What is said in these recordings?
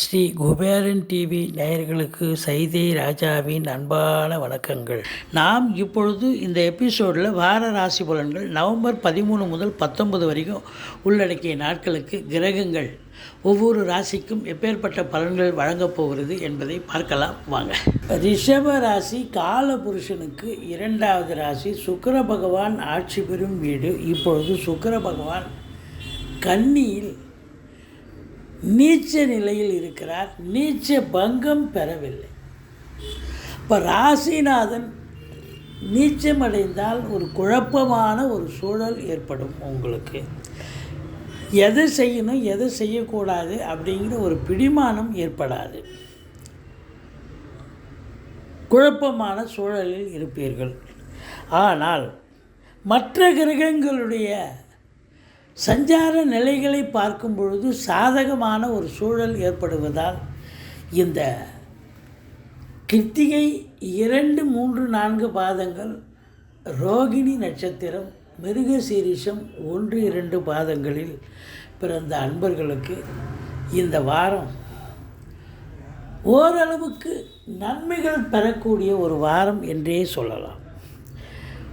Sri Kuberan TV நேயர்களுக்கு சைதை ராஜாவின் அன்பான வணக்கங்கள். நாம் இப்பொழுது இந்த எபிசோடில் வார ராசி பலன்கள் நவம்பர் பதிமூணு முதல் பத்தொன்பது வரைக்கும் உள்ளடக்கிய நாட்களுக்கு கிரகங்கள் ஒவ்வொரு ராசிக்கும் எப்பேற்பட்ட பலன்கள் வழங்கப் போகிறது என்பதை பார்க்கலாம் வாங்க. ரிஷப ராசி கால புருஷனுக்கு இரண்டாவது ராசி சுக்கர பகவான் ஆட்சி பெறும் வீடு. இப்பொழுது சுக்கர பகவான் கன்னியில் நீச்ச நிலையில் இருக்கிறார். நீச்ச பங்கம் பெறவில்லை. இப்போ ராசிநாதன் நீச்சமடைந்தால் ஒரு குழப்பமான ஒரு சூழல் ஏற்படும் உங்களுக்கு. எதை செய்யணும் எதை செய்யக்கூடாது அப்படிங்கிற ஒரு பிடிமானம் ஏற்படாது. குழப்பமான சூழலில் இருப்பீர்கள். ஆனால் மற்ற கிரகங்களுடைய சஞ்சார நிலைகளை பார்க்கும் பொழுது சாதகமான ஒரு சூழல் ஏற்படுவதால் இந்த கிருத்திகை இரண்டு மூன்று நான்கு பாதங்கள் ரோகிணி நட்சத்திரம் மிருக சீரிஷம் ஒன்று இரண்டு பாதங்களில் பிறந்த அன்பர்களுக்கு இந்த வாரம் ஓரளவுக்கு நன்மைகள் பெறக்கூடிய ஒரு வாரம் என்றே சொல்லலாம்.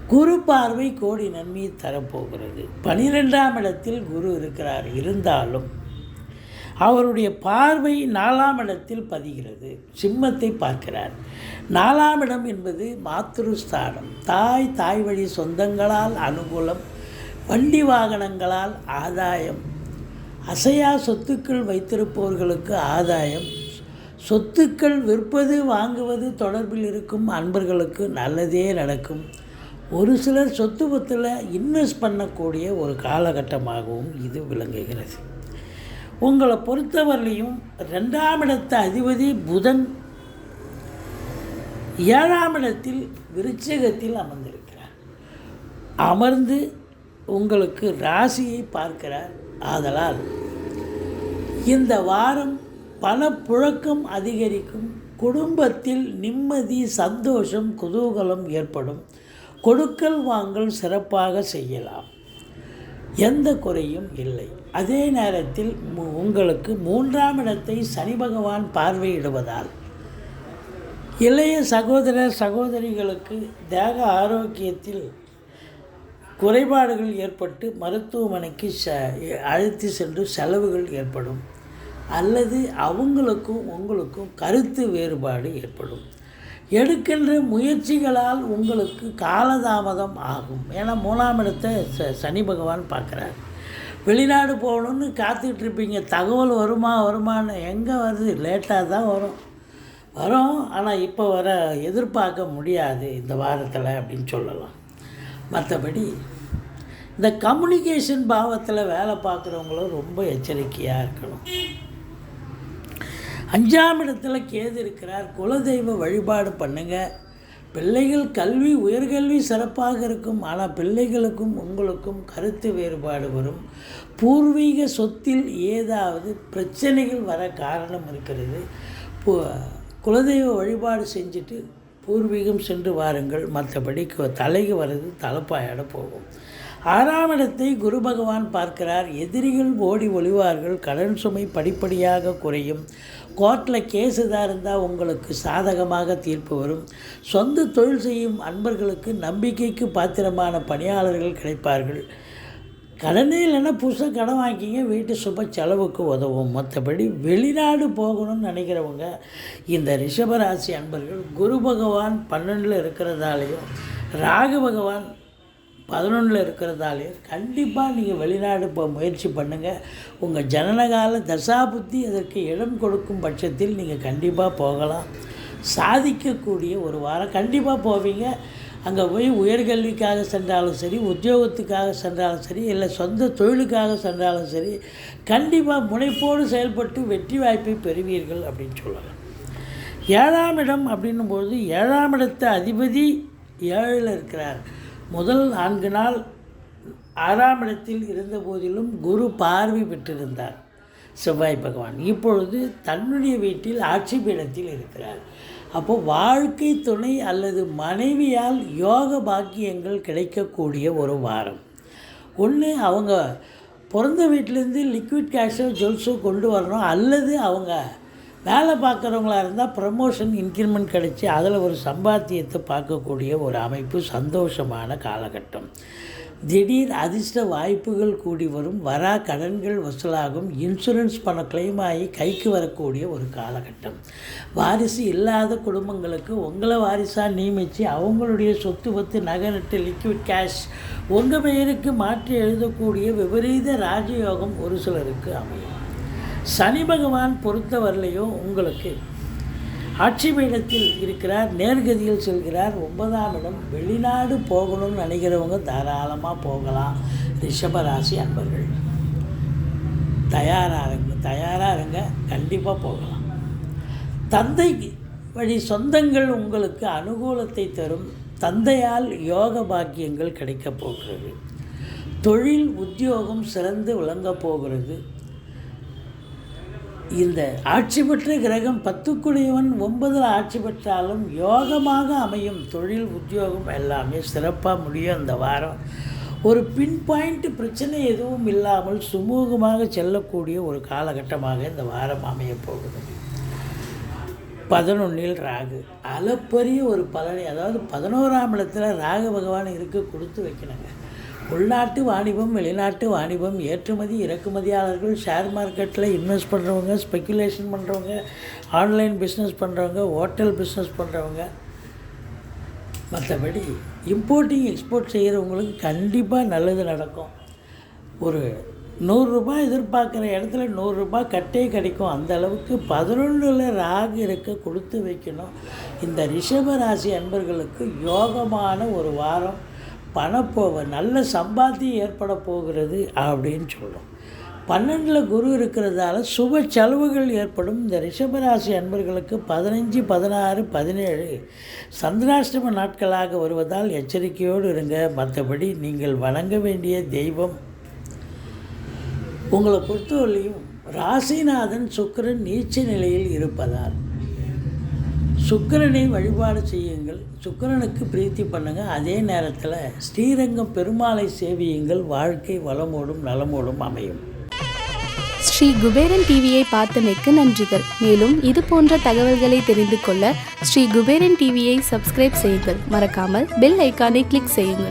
குரு பார்வை கோடி நன்மையை தரப்போகிறது. பனிரெண்டாம் இடத்தில் குரு இருக்கிறார். இருந்தாலும் அவருடைய பார்வை நாலாம் இடத்தில் பதிகிறது. சிம்மத்தை பார்க்கிறார். நாலாம் இடம் என்பது மாத்திருஸ்தானம். தாய் தாய் வழி சொந்தங்களால் அனுகூலம் வண்டி வாகனங்களால் ஆதாயம் அசையா சொத்துக்கள் வைத்திருப்பவர்களுக்கு ஆதாயம் சொத்துக்கள் விற்பது வாங்குவது தொடர்பில் இருக்கும் அன்பர்களுக்கு நல்லதே நடக்கும். ஒரு சிலர் சொத்து பத்தில் இன்வெஸ்ட் பண்ணக்கூடிய ஒரு காலகட்டமாகவும் இது விளங்குகிறது. உங்களை பொறுத்தவரையிலையும் ரெண்டாம் இடத்த அதிபதி புதன் ஏழாம் இடத்தில் விருச்சகத்தில் அமர்ந்திருக்கிறார். அமர்ந்து உங்களுக்கு ராசியை பார்க்கிறார். ஆதலால் இந்த வாரம் பணப்புழக்கம் அதிகரிக்கும். குடும்பத்தில் நிம்மதி சந்தோஷம் குதூகலம் ஏற்படும். கொடுக்கல் வாங்கல் சிறப்பாக செய்யலாம். எந்த குறையும் இல்லை. அதே நேரத்தில் உங்களுக்கு மூன்றாம் இடத்தை சனி பகவான் பார்வையிடுவதால் இளைய சகோதர சகோதரிகளுக்கு தேக ஆரோக்கியத்தில் குறைபாடுகள் ஏற்பட்டு மருத்துவமனைக்கு ச அழைத்து சென்று செலவுகள் ஏற்படும். அல்லது அவங்களுக்கும் உங்களுக்கும் கருத்து வேறுபாடு ஏற்படும். எடுக்கின்ற முயற்சிகளால் உங்களுக்கு காலதாமதம் ஆகும். ஏன்னா மூணாம் இடத்தை ச சனி பகவான் பார்க்குறார். வெளிநாடு போகணுன்னு காத்துக்கிட்டு இருப்பீங்க. தகவல் வருமா வருமான்னு எங்கே வருது? லேட்டாக தான் வரும். வரும். ஆனால் இப்போ வர எதிர்பார்க்க முடியாது இந்த வாரத்தில் அப்படின்னு சொல்லலாம். மற்றபடி இந்த கம்யூனிகேஷன் பாவத்தில் வேலை பார்க்குறவங்களும் ரொம்ப எச்சரிக்கையாக இருக்கணும். அஞ்சாம் இடத்துல கேது இருக்கிறார். குலதெய்வ வழிபாடு பண்ணுங்க. பிள்ளைகள் கல்வி உயர்கல்வி சிறப்பாக இருக்கும். ஆனால் பிள்ளைகளுக்கும் உங்களுக்கும் கருத்து வேறுபாடு வரும். பூர்வீக சொத்தில் ஏதாவது பிரச்சனைகள் வர காரணம் இருக்கிறது. குலதெய்வ வழிபாடு செஞ்சுட்டு பூர்வீகம் சென்று வாருங்கள். மற்றபடி தலைக்கு வர்றது தலைப்பாயோட போகும். ஆறாம் இடத்தை குரு பகவான் பார்க்கிறார். எதிரிகள் ஓடி ஒளிவார்கள். கடன் சுமை படிப்படியாக குறையும். கோர்ட்டில் கேஸ் எதாக இருந்தால் உங்களுக்கு சாதகமாக தீர்ப்பு வரும். சொந்த தொழில் செய்யும் அன்பர்களுக்கு நம்பிக்கைக்கு பாத்திரமான பணியாளர்கள் கிடைப்பார்கள். கடனே இல்லைன்னா புதுசாக கடன் வாங்கிக்கிங்க. வீட்டு சுப செலவுக்கு உதவும். மற்றபடி வெளிநாடு போகணும்னு நினைக்கிறவங்க இந்த ரிஷபராசி அன்பர்கள் குரு பகவான் பன்னெண்டில் இருக்கிறதாலையும் ராகு பகவான் பதினொன்றில் இருக்கிறதாலே கண்டிப்பாக நீங்கள் வெளிநாடு போக முயற்சி பண்ணுங்கள் உங்கள் ஜனனகால தசாபுத்தி அதற்கு இடம் கொடுக்கும் பட்சத்தில் நீங்கள் கண்டிப்பாக போகலாம். சாதிக்கக்கூடிய ஒரு வாரம் கண்டிப்பாக போவீங்க. அங்கே போய் உயர்கல்விக்காக சென்றாலும் சரி உத்தியோகத்துக்காக சென்றாலும் சரி இல்லை சொந்த தொழிலுக்காக சென்றாலும் சரி கண்டிப்பாக முனைப்போடு செயல்பட்டு வெற்றி வாய்ப்பை பெறுவீர்கள் அப்படின்னு சொல்லலாம். ஏழாம் இடம் அப்படின்னும்போது ஏழாம் இடத்த அதிபதி ஏழில் இருக்கிறார். முதல் நான்கு நாள் ஆறாம் இடத்தில் இருந்த போதிலும் குரு பார்வை பெற்றிருந்தார். செவ்வாய் பகவான். இப்பொழுது தன்னுடைய வீட்டில் ஆட்சி பீடத்தில் இருக்கிறார். அப்போ வாழ்க்கை துணை அல்லது மனைவியால் யோக பாக்கியங்கள் கிடைக்கக்கூடிய ஒரு வாரம். ஒன்று அவங்க பிறந்த வீட்டிலேருந்து லிக்விட் கேஷோ ஜுவல்ஸோ கொண்டு வரணும். அல்லது அவங்க வேலை பார்க்குறவங்களா இருந்தால் ப்ரமோஷன் இன்க்ரிமெண்ட் கிடச்சி அதில் ஒரு சம்பாத்தியத்தை பார்க்கக்கூடிய ஒரு அமைப்பு சந்தோஷமான காலகட்டம். திடீர் அதிர்ஷ்ட வாய்ப்புகள் கூடி வரும் வரா கடன்கள் வசூலாகும் இன்சூரன்ஸ் பணம் கிளைம் ஆகி கைக்கு வரக்கூடிய ஒரு காலகட்டம். வாரிசு இல்லாத குடும்பங்களுக்கு உங்களை வாரிசாக நியமித்து அவங்களுடைய சொத்து பத்து நகரட்டு லிக்விட் கேஷ் உங்கள் பெயருக்கு மாற்றி எழுதக்கூடிய விபரீத ராஜயோகம் ஒரு சிலருக்கு அமையும். சனி பகவான் பொறுத்தவரையிலையும் உங்களுக்கு ஆட்சி பீடத்தில் இருக்கிறார் நேர்கதியில் செல்கிறார் ஒன்பதாம் இடம் வெளிநாடு போகணும்னு நினைக்கிறவங்க தாராளமாக போகலாம். ரிஷபராசி அன்பர்கள். தயாராக இருங்க தயாராக இருங்க கண்டிப்பாக போகலாம். தந்தை வழி சொந்தங்கள் உங்களுக்கு அனுகூலத்தை தரும். தந்தையால் யோக பாக்கியங்கள் கிடைக்கப் போகிறது. தொழில் உத்தியோகம் சிறந்து விளங்கப் போகிறது. இந்த ஆட்சி பெற்ற கிரகம் பத்துக்குடையவன் ஒன்பதில் ஆட்சி பெற்றாலும் யோகமாக அமையும் தொழில் உத்தியோகம் எல்லாமே சிறப்பாக முடியும் இந்த வாரம். ஒரு பின் பாயிண்ட் பிரச்சனை எதுவும் இல்லாமல் சுமூகமாக செல்லக்கூடிய ஒரு காலகட்டமாக இந்த வாரம் அமைய போகுது பதினொன்றில் ராகு. அளப்பரிய ஒரு பலனை அதாவது பதினோராம் இடத்துல ராகு பகவான் இருக்க கொடுத்து வைக்கணுங்க. உள்நாட்டு வாணிபம் வெளிநாட்டு வாணிபம் ஏற்றுமதி இறக்குமதியாளர்கள் ஷேர் மார்க்கெட்டில் இன்வெஸ்ட் பண்ணுறவங்க ஸ்பெக்குலேஷன் பண்ணுறவங்க ஆன்லைன் பிஸ்னஸ் பண்ணுறவங்க ஹோட்டல் பிஸ்னஸ் பண்ணுறவங்க மற்றபடி இம்போர்ட்டிங் எக்ஸ்போர்ட் செய்கிறவங்களுக்கு கண்டிப்பாக நல்லது நடக்கும். ஒரு நூறுரூபா எதிர்பார்க்குற இடத்துல நூறுரூபா கட்டே கிடைக்கும். அந்த அளவுக்கு பதினொன்றில் ராகு இருக்க கொடுத்து வைக்கணும். இந்த ரிஷப ராசி அன்பர்களுக்கு யோகமான ஒரு வாரம். பணப்போவை நல்ல சம்பாத்தியம் ஏற்பட போகிறது அப்படின்னு சொல்லும் பன்னெண்டில் குரு இருக்கிறதால சுப செலவுகள் ஏற்படும். இந்த ரிஷபராசி அன்பர்களுக்கு பதினஞ்சு பதினாறு பதினேழு சந்திராஷ்டம நாட்களாக வருவதால் எச்சரிக்கையோடு இருங்க. மற்றபடி நீங்கள் வணங்க வேண்டிய தெய்வம். உங்களை பொறுத்தவரையும் ராசிநாதன் சுக்கிரன் நீச்ச நிலையில் இருப்பதால் சுக்கிரனை வழிபாடு செய்யுங்கள். சுக்கிரனுக்கு பிரீத்தி பண்ணுங்கள் அதே நேரத்தில் ஸ்ரீரங்கம் பெருமாளை சேவியுங்கள். வாழ்க்கை வளமோடும் நலமோடும் அமையும். ஸ்ரீ குபேரன் டிவியை பார்த்தமைக்கு நன்றிகள். மேலும் இது போன்ற தகவல்களை தெரிந்து கொள்ள ஸ்ரீ குபேரன் டிவியை சப்ஸ்கிரைப் செய்யுங்கள். மறக்காமல் பெல் ஐக்கானை கிளிக் செய்யுங்கள்.